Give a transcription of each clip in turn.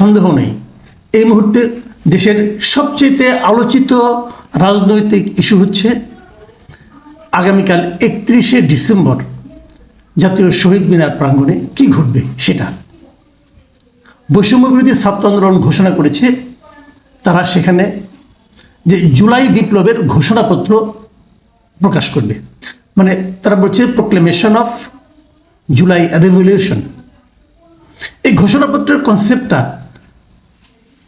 সন্দেহ নেই। এই মুহূর্তে দেশের সবচেয়ে আলোচিত রাজনৈতিক ইস্যু হচ্ছে আগামীকাল একত্রিশে ডিসেম্বর জাতীয় শহীদ মিনার প্রাঙ্গণে কি ঘটবে সেটা। বৈষম্য বিরোধী ছাত্র আন্দোলন ঘোষণা করেছে। তারা সেখানে যে জুলাই বিপ্লবের ঘোষণাপত্র প্রকাশ করবে। মানে তারা বলছে প্রোক্লেমেশন অফ জুলাই রেভলিউশন এই ঘোষণাপত্রের কনসেপ্টটা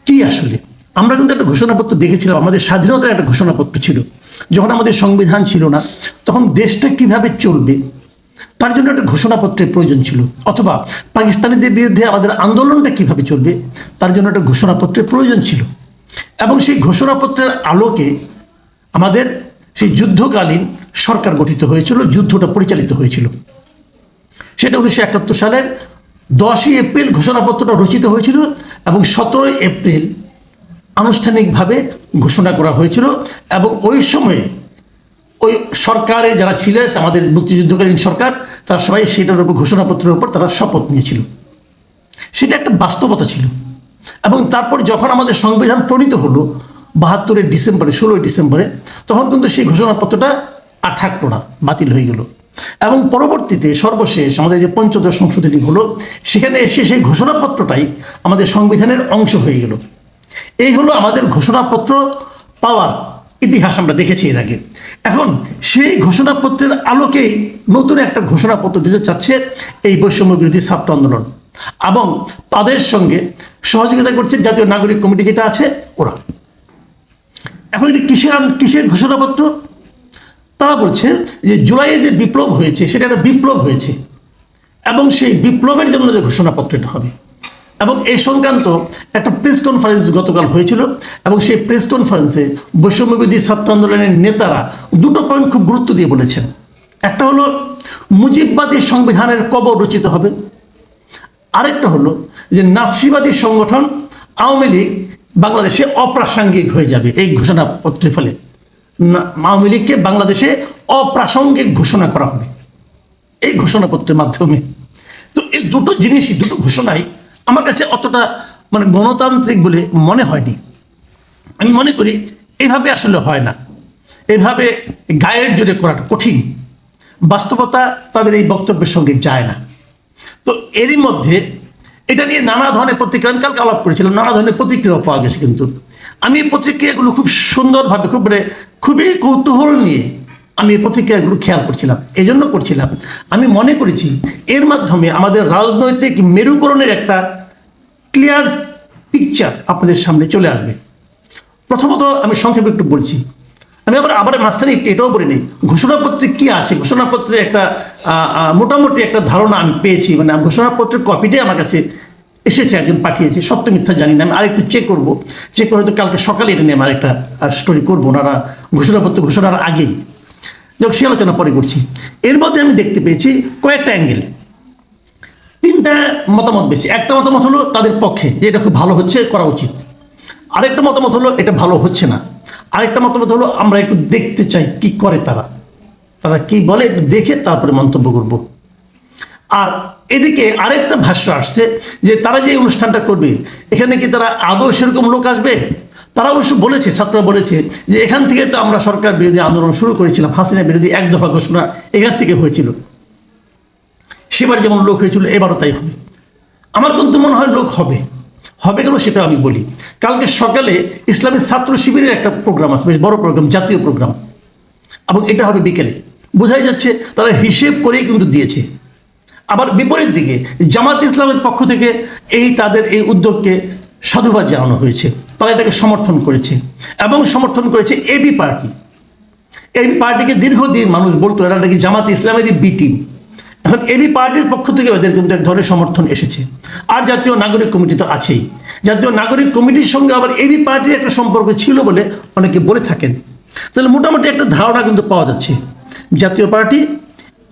কি আসলে? আমরা কিন্তু একটা ঘোষণাপত্র দেখেছিলাম, আমাদের স্বাধীনতার একটা ঘোষণাপত্র ছিল। যখন আমাদের সংবিধান ছিল না, তখন দেশটা কীভাবে চলবে? তার জন্য একটা ঘোষণাপত্রের প্রয়োজন ছিল। অথবা পাকিস্তানিদের বিরুদ্ধে আমাদের আন্দোলনটা কীভাবে চলবে? তার জন্য একটা ঘোষণাপত্রের প্রয়োজন ছিল। এবং সেই ঘোষণাপত্রের আলোকে আমাদের সেই যুদ্ধকালীন সরকার গঠিত হয়েছিল, যুদ্ধটা পরিচালিত হয়েছিল। সেটা উনিশশো একাত্তর সালের দশই এপ্রিল ঘোষণাপত্রটা রচিত হয়েছিল এবং সতেরোই এপ্রিল আনুষ্ঠানিকভাবে ঘোষণা করা হয়েছিল এবং ওই সময়ে ওই সরকারে যারা ছিলেন আমাদের মুক্তিযুদ্ধকালীন সরকার, তারা সবাই সেটার উপর, ঘোষণাপত্রের উপর তারা শপথ নিয়েছিল। সেটা একটা বাস্তবতা ছিল। এবং তারপর যখন আমাদের সংবিধান প্রণীত হলো, বাহাত্তরের ডিসেম্বরে, ষোলোই ডিসেম্বরে, তখন কিন্তু সেই ঘোষণাপত্রটা আর থাকল না, বাতিল হয়ে গেল। এবং পরবর্তীতে সর্বশেষ আমাদের যে পঞ্চদশ সংশোধনী হলো, সেখানে এসে সেই ঘোষণাপত্রটাই আমাদের সংবিধানের অংশ হয়ে গেল। এই হলো আমাদের ঘোষণাপত্র পাওয়ার ইতিহাস আমরা দেখেছি এর আগে। এখন সেই ঘোষণাপত্রের আলোকেই নতুন একটা ঘোষণাপত্র দিতে চাচ্ছে এই বৈষম্য বিরোধী ছাত্র আন্দোলন। এবং তাদের সঙ্গে সহযোগিতা করছে জাতীয় নাগরিক কমিটি যেটা আছে, ওরা। এখন এটি কিসের কিসের ঘোষণাপত্র? তারা বলছে যে জুলাইয়ে যে বিপ্লব হয়েছে, সেটা একটা বিপ্লব হয়েছে। এবং সেই বিপ্লবের জন্য যে ঘোষণাপত্রটা হবে। এবং এই সংক্রান্ত একটা প্রেস কনফারেন্স গতকাল হয়েছিল এবং সেই প্রেস কনফারেন্সে বৈষম্যবিধি ছাত্র আন্দোলনের নেতারা দুটো পয়েন্ট খুব গুরুত্ব দিয়ে বলেছেন। একটা হলো, মুজিববাদী সংবিধানের কবর রচিত হবে। আরেকটা হলো যে নাফসিবাদী সংগঠন আওয়ামী লীগ বাংলাদেশে অপ্রাসঙ্গিক হয়ে যাবে এই ঘোষণাপত্রের ফলে। আওয়ামী লীগকে বাংলাদেশে অপ্রাসঙ্গিক ঘোষণা করা হবে। এই ঘোষণাপত্রের মাধ্যমে। তো এই দুটো জিনিসই, দুটো ঘোষণাই আমার কাছে অতটা মানে গণতান্ত্রিক বলে মনে হয়নি। আমি মনে করি এভাবে আসলে হয় না। এভাবে গায়ের জোরে করাটা কঠিন। বাস্তবতা তাদের এই বক্তব্যের সঙ্গে যায় না। তো এরই মধ্যে এটা নিয়ে নানা ধরনের প্রতিক্রিয়া, আমি কালকে আলাপ করেছিলাম, নানা ধরনের প্রতিক্রিয়া পাওয়া গেছে কিন্তু। আমি এই প্রতিক্রিয়াগুলো খুব সুন্দরভাবে, খুব মানে খুবই কৌতূহল নিয়ে আমি এই প্রতিক্রিয়াগুলো খেয়াল করছিলাম এই জন্য করছিলাম। আমি মনে করেছি এর মাধ্যমে আমাদের রাজনৈতিক মেরুকরণের একটা ক্লিয়ার পিকচার আপনাদের সামনে চলে আসবে। প্রথমত আমি সংক্ষেপে একটু বলছি। আমি আবার আবার মাঝখানে এটাও বলি নেই। ঘোষণাপত্রে কি আছে? ঘোষণাপত্রে একটা মোটামুটি একটা ধারণা আমি পেয়েছি। মানে ঘোষণাপত্রের কপিটাই আমার কাছে এসেছে একজন পাঠিয়েছে, সত্য মিথ্যা জানি না, আমি আরেকটু চেক করব। চেক করে তো কালকে সকালে এটা নিয়ে আমার একটা স্টোরি করব, ওনারা ঘোষণাপত্র ঘোষণার আগেই। যাক সে আলোচনা পরে করছি। এর মধ্যে আমি দেখতে পেয়েছি কয়েকটা অ্যাঙ্গেল তিনটা মতামত বেশি। একটা মতামত হলো তাদের পক্ষে যে এটা খুব ভালো হচ্ছে, করা উচিত। আরেকটা মতামত হলো এটা ভালো হচ্ছে না। আরেকটা মতামত হলো আমরা একটু দেখতে চাই কি করে তারা। তারা কি বলে, একটু দেখে তারপরে মন্তব্য করব। আর এদিকে আরেকটা ভাষ্য আসছে যে তারা যে অনুষ্ঠানটা করবে, এখানে কি তারা আদৌ সেরকম লোক আসবে? তারা অবশ্য বলেছে, ছাত্ররা বলেছে যে এখান থেকে তো আমরা সরকার বিরোধী আন্দোলন শুরু করেছিলাম, হাসিনা বিরোধী এক দফা ঘোষণা এখান থেকে হয়েছিল। সেবার যেমন লোক হয়েছিল, এবারও তাই হবে। আমার কিন্তু মনে হয় লোক হবে। হবে কেন সেটা আমি বলি। কালকে সকালে ইসলামী ছাত্র শিবিরের একটা প্রোগ্রাম আছে, বেশ বড় প্রোগ্রাম, জাতীয় প্রোগ্রাম। এবং এটা হবে বিকেলে। বোঝাই যাচ্ছে তারা হিসেব করেই কিন্তু দিয়েছে। আবার বিপরীত দিকে, জামাত ইসলামের পক্ষ থেকে এই তাদের এই উদ্যোগকে সাধুবাদ জানানো হয়েছে। তারা এটাকে সমর্থন করেছে এবং সমর্থন করেছে এবি পার্টি এই পার্টিকে দীর্ঘদিন মানুষ বলতো, এরা নাকি জামাত ইসলামেরই বি টিম এখন এবি পার্টির পক্ষ থেকে এদের কিন্তু এক ধরনের সমর্থন এসেছে। আর জাতীয় নাগরিক কমিটি তো আছেই। জাতীয় নাগরিক কমিটির সঙ্গে আবার এবি পার্টির একটা সম্পর্ক ছিল বলে অনেকে বলে থাকেন। তাহলে মোটামুটি একটা ধারণা কিন্তু পাওয়া যাচ্ছে। জাতীয় পার্টি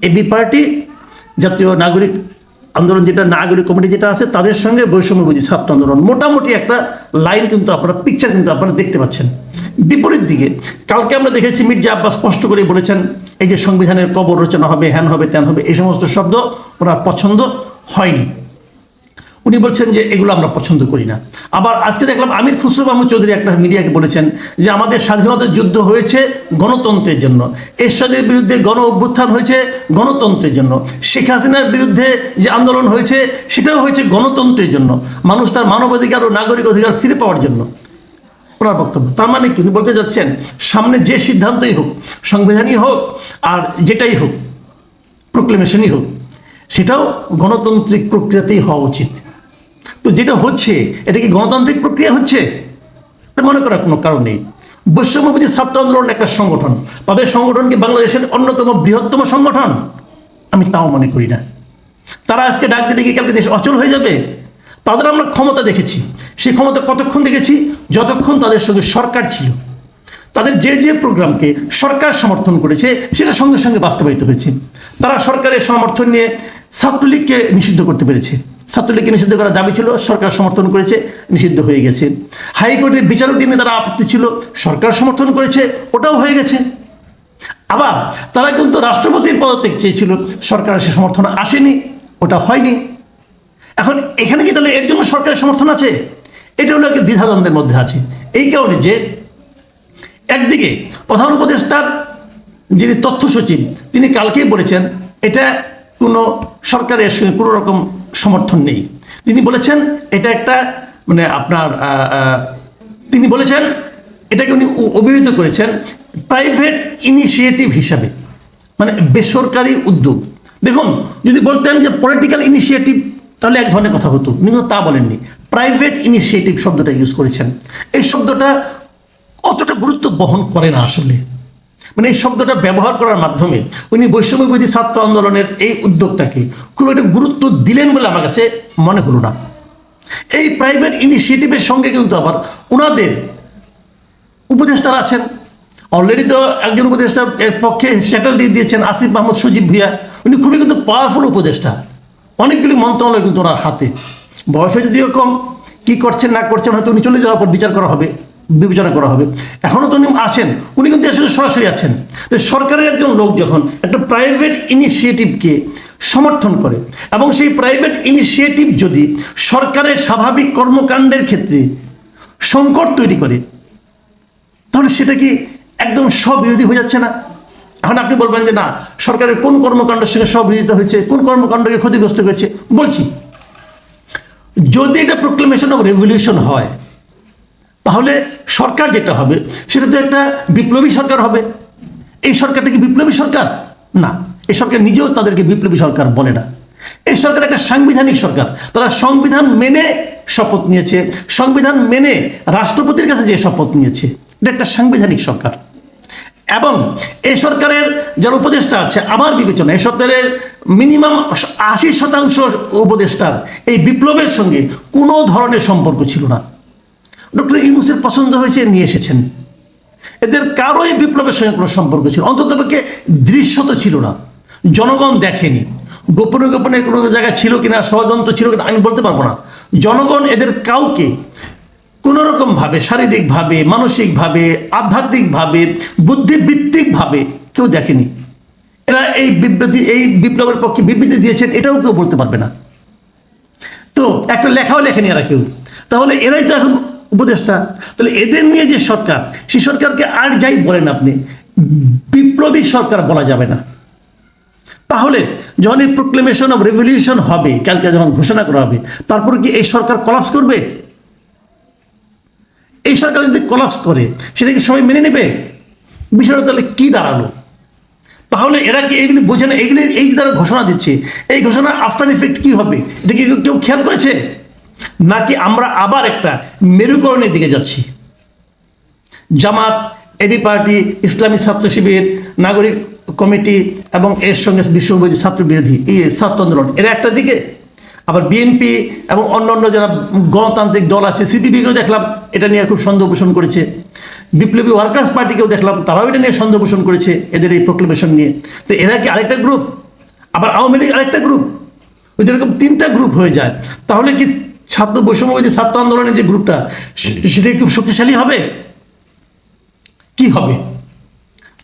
এবি পার্টি জাতীয় নাগরিক আন্দোলন যেটা, নাগরিক কমিটি যেটা আছে, তাদের সঙ্গে বৈষম্য বুঝি ছাত্র আন্দোলন। মোটামুটি একটা লাইন কিন্তু আপনারা পিকচার কিন্তু আপনারা দেখতে পাচ্ছেন। বিপরীত দিকে, কালকে আমরা দেখেছি মির্জা আব্বাস স্পষ্ট করে বলেছেন, এই যে সংবিধানের কবর রচনা হবে হ্যান হবে ত্যান হবে, এই সমস্ত শব্দ ওনার পছন্দ হয়নি। উনি বলছেন যে এগুলো আমরা পছন্দ করি না। আবার আজকে দেখলাম আমির খুসরো মাহমুদ চৌধুরী একটা মিডিয়াকে বলেছেন যে আমাদের স্বাধীনতা যুদ্ধ হয়েছে গণতন্ত্রের জন্য। এরশাদের বিরুদ্ধে গণ অভ্যুত্থান হয়েছে গণতন্ত্রের জন্য। শেখ হাসিনার বিরুদ্ধে যে আন্দোলন হয়েছে, সেটাও হয়েছে গণতন্ত্রের জন্য। মানুষ তার মানবাধিকার ও নাগরিক অধিকার ফিরে পাওয়ার জন্য। ওনার বক্তব্য। তার মানে কি? উনি বলতে যাচ্ছেন, সামনে যে সিদ্ধান্তই হোক, সংবিধানই হোক, আর যেটাই হোক প্রোক্লেমেশনই হোক, সেটাও গণতান্ত্রিক প্রক্রিয়াতেই হওয়া উচিত। তো যেটা হচ্ছে, এটা কি গণতান্ত্রিক প্রক্রিয়া হচ্ছে? মনে করার কোনো কারণ নেই। বৈষম্যবাদী ছাত্র আন্দোলন একটা সংগঠন। তাদের সংগঠন কি বাংলাদেশের অন্যতম বৃহত্তম সংগঠন? আমি তাও মনে করি না। তারা আজকে ডাক দিলে কি কালকে দেশ অচল হয়ে যাবে? তাদের আমরা ক্ষমতা দেখেছি। সেই ক্ষমতা কতক্ষণ দেখেছি? যতক্ষণ তাদের সঙ্গে সরকার ছিল। তাদের যে যে প্রোগ্রামকে সরকার সমর্থন করেছে, সেটা সঙ্গে সঙ্গে বাস্তবায়িত হয়েছে। তারা সরকারের সমর্থন নিয়ে ছাত্রলীগকে নিষিদ্ধ করতে পেরেছে। ছাত্রলীগকে নিষিদ্ধ করার দাবি ছিল, সরকার সমর্থন করেছে, নিষিদ্ধ হয়ে গেছে। হাইকোর্টের বিচারক দিনে তারা আপত্তি ছিল, সরকার সমর্থন করেছে, ওটাও হয়ে গেছে। আবার তারা কিন্তু রাষ্ট্রপতির পদত্যাগ চেয়েছিল সরকারের সে সমর্থন আসেনি, ওটা হয়নি। এখন এখানে কি তাহলে এর জন্য সরকারের সমর্থন আছে? এটা হলো একটা দ্বিধাদ্বন্দ্বের মধ্যে আছে। এই কারণে যে একদিকে প্রধান উপদেষ্টার যিনি তথ্য সচিব, তিনি কালকেই বলেছেন, এটা কোনো সরকারের সঙ্গে কোনো রকম সমর্থন নেই। তিনি বলেছেন, এটা একটা মানে আপনার তিনি বলেছেন, এটাকে উনি অভিহিত করেছেন প্রাইভেট ইনিশিয়েটিভ হিসাবে মানে বেসরকারি উদ্যোগ। দেখুন, যদি বলতেন যে পলিটিক্যাল ইনিশিয়েটিভ তাহলে এক ধরনের কথা হতো কিন্তু তা বলেননি। প্রাইভেট ইনিশিয়েটিভ শব্দটা ইউজ করেছেন। এই শব্দটা অতটা গুরুত্ব বহন করে না আসলে। মানে এই শব্দটা ব্যবহার করার মাধ্যমে উনি বৈষম্যবিধি ছাত্র আন্দোলনের এই উদ্যোগটাকে খুব একটা গুরুত্ব দিলেন বলে আমার কাছে মনে হলো না। এই প্রাইভেট ইনিশিয়েটিভের সঙ্গে কিন্তু আবার ওনাদের উপদেষ্টারা আছেন। অলরেডি তো একজন উপদেষ্টা এর পক্ষে স্ট্যাটাস দিয়ে দিয়েছেন আসিফ মাহমুদ সজীব ভুইয়া। উনি খুবই কিন্তু পাওয়ারফুল উপদেষ্টা। অনেকগুলি মন্ত্রণালয় কিন্তু ওনার হাতে। বয়স যদিও কম, কি করছেন না করছেন হয়তো উনি চলে যাওয়ার পর বিচার করা হবে। বিবেচনা করা হবে। এখনও তো উনি আছেন, উনি কিন্তু সঙ্গে সরাসরি আছেন। সরকারের একজন লোক যখন একটা প্রাইভেট ইনিশিয়েটিভকে সমর্থন করে এবং সেই প্রাইভেট ইনিশিয়েটিভ যদি সরকারের স্বাভাবিক কর্মকাণ্ডের ক্ষেত্রে সংকট তৈরি করে, তাহলে সেটা কি একদম স্ববিরোধী হয়ে যাচ্ছে না? এখন আপনি বলবেন যে না, সরকারের কোন কর্মকাণ্ডের সঙ্গে স্ববিরোধিতা হয়েছে, কোন কর্মকাণ্ডকে ক্ষতিগ্রস্ত হয়েছে? বলছি, যদি এটা প্রোক্লেমেশন অফ রেভলিউশন হয়, তাহলে সরকার যেটা হবে, সেটা তো একটা বিপ্লবী সরকার হবে। এই সরকারটা কি বিপ্লবী সরকার? না, এই সরকার নিজেও তাদেরকে বিপ্লবী সরকার বলে না। এই সরকার একটা সাংবিধানিক সরকার। তারা সংবিধান মেনে শপথ নিয়েছে, সংবিধান মেনে রাষ্ট্রপতির কাছে যে শপথ নিয়েছে, এটা একটা সাংবিধানিক সরকার। এবং এই সরকারের যারা উপদেষ্টা আছে, আমার বিবেচনা এই সরকারের মিনিমাম আশি শতাংশ উপদেষ্টার এই বিপ্লবের সঙ্গে কোনো ধরনের সম্পর্ক ছিল না। ডক্টর ইউনুসের পছন্দ হয়েছে, নিয়ে এসেছেন। এদের কারোই বিপ্লবের সঙ্গে কোনো সম্পর্ক ছিল অন্ততপক্ষে দৃশ্যত ছিল না। জনগণ দেখেনি। গোপনে গোপনে কোনো জায়গায় ছিল কিনা, ষড়যন্ত্র ছিল কিনা, আমি বলতে পারব না। জনগণ এদের কাউকে কোনো রকমভাবে শারীরিকভাবে, মানসিকভাবে, আধ্যাত্মিকভাবে, বুদ্ধিবৃত্তিকভাবে কেউ দেখেনি। এরা এই বিবৃতি, এই বিপ্লবের পক্ষে বিবৃতি দিয়েছেন, এটাও কেউ বলতে পারবে না। তো একটা লেখাও লেখেনি এরা কেউ। তাহলে এরাই তো এখন উপদেষ্টা, তাহলে এদের নিয়ে যে সরকার, সেই সরকারকে আর যাই বলেন আপনি, বিপ্লবী সরকার বলা যাবে না। তাহলে যখন এই প্রোক্লেমেশন অফ রেভলিউশন হবে, কালকে যখন ঘোষণা করা হবে, তারপর কি এই সরকার কলাপস করবে? এই সরকার যদি কলাপস করে, সেটা কি সবাই মেনে নেবে? বিষয়টা তাহলে কি দাঁড়াল? তাহলে এরা কি এগুলি বোঝে না? এগুলি এই তারা ঘোষণা দিচ্ছে, এই ঘোষণার আফটার ইফেক্ট কি হবে? এটা কি কেউ খেয়াল করেছে? নাকি আমরা আবার একটা মেরুকরণের দিকে যাচ্ছি? জামাত, এবি পার্টি, ইসলামী ছাত্র শিবির, নাগরিক কমিটি এবং এর সঙ্গে বিশ্ববিদ্যালয় ছাত্র বিরোধী, এই ছাত্র আন্দোলন। এরা একটা দিকে। আবার বিএনপি এবং অন্য অন্য যারা গণতান্ত্রিক দল আছে, সিপিবিকেও দেখলাম, এটা নিয়ে খুব সন্দেহ পোষণ করেছে। বিপ্লবী ওয়ার্কার্স পার্টিকেও দেখলাম, তারাও এটা নিয়ে সন্দেহ পোষণ করেছে, এদের এই প্রোক্লেমেশন নিয়ে। তো এরা কি আরেকটা গ্রুপ আবার আওয়ামী লীগ আরেকটা গ্রুপ ওই যেরকম তিনটা গ্রুপ হয়ে যায়। তাহলে কি ছাত্র বৈষম্য যে ছাত্র আন্দোলনের যে গ্রুপটা সেটা খুব শক্তিশালী হবে? কি হবে?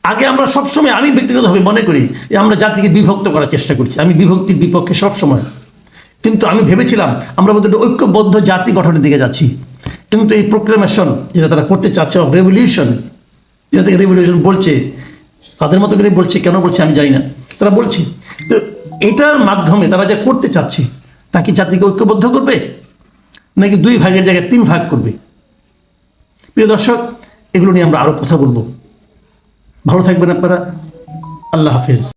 আগে আমরা সবসময়, আমি ব্যক্তিগতভাবে মনে করি যে আমরা জাতিকে বিভক্ত করার চেষ্টা করছি। আমি বিভক্তির বিপক্ষে সবসময়। কিন্তু আমি ভেবেছিলাম আমরা একটা ঐক্যবদ্ধ জাতি গঠনের দিকে যাচ্ছি। কিন্তু এই প্রোক্লেমেশন যেটা তারা করতে চাচ্ছে অফ রেভলিউশন যেটা থেকে রেভলিউশন বলছে, তাদের মতো করে বলছে, কেন বলছে আমি জানি না। তারা বলছে, তো এটার মাধ্যমে তারা যা করতে চাচ্ছে, তা কি জাতিকে ঐক্যবদ্ধ করবে? নাকি দুই ভাগের জায়গায় তিন ভাগ করবে? প্রিয় দর্শক, এগুলো নিয়ে আমরা আরও কথা বলব। ভালো থাকবেন আপনারা। আল্লাহ হাফিজ।